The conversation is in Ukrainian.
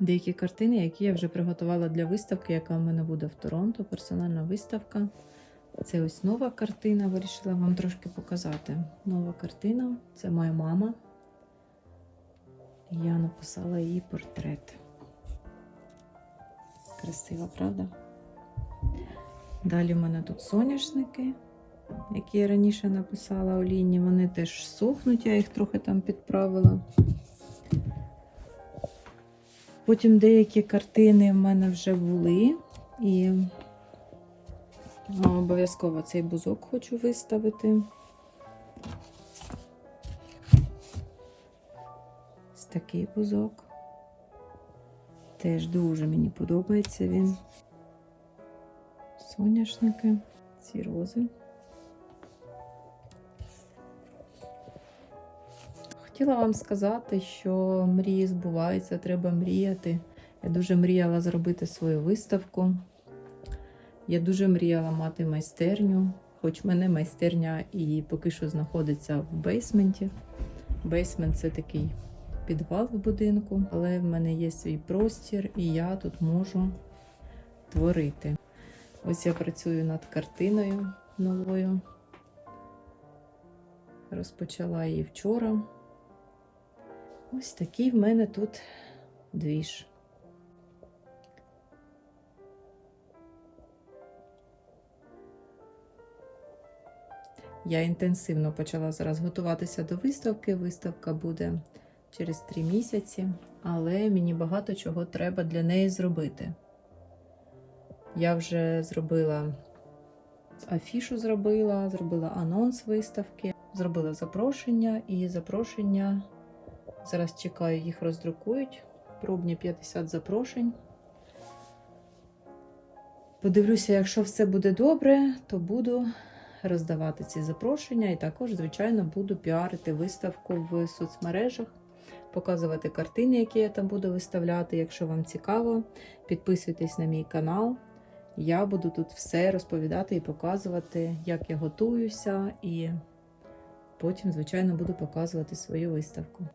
деякі картини, які я вже приготувала для виставки, яка в мене буде в Торонто, персональна виставка. Це ось нова картина, вирішила вам трошки показати. Нова картина це моя мама. Я написала її портрет. Красиво, правда? Далі в мене тут соняшники, які я раніше написала олійні. Вони теж сохнуть, я їх трохи там підправила. Потім деякі картини в мене вже були. І обов'язково цей бузок хочу виставити. Ось такий бузок. Теж дуже мені подобається він. Соняшники, ці рози. Хотіла вам сказати, що мрії збуваються, треба мріяти. Я дуже мріяла зробити свою виставку. Я дуже мріяла мати майстерню, хоч в мене майстерня і поки що знаходиться в бейсменті. Бейсмент це такий підвал в будинку, але в мене є свій простір, і я тут можу творити. Ось я працюю над картиною новою. Розпочала її вчора. Ось такий в мене тут двіж. Я інтенсивно почала зараз готуватися до виставки. Виставка буде через три місяці, але мені багато чого треба для неї зробити. Я вже зробила афішу, зробила, зробила анонс виставки, зробила запрошення і запрошення. Зараз чекаю, їх роздрукують. Пробні 50 запрошень. Подивлюся, якщо все буде добре, то буду роздавати ці запрошення. І також, звичайно, буду піарити виставку в соцмережах, показувати картини, які я там буду виставляти. Якщо вам цікаво, підписуйтесь на мій канал. Я буду тут все розповідати і показувати, як я готуюся, і потім, звичайно, буду показувати свою виставку.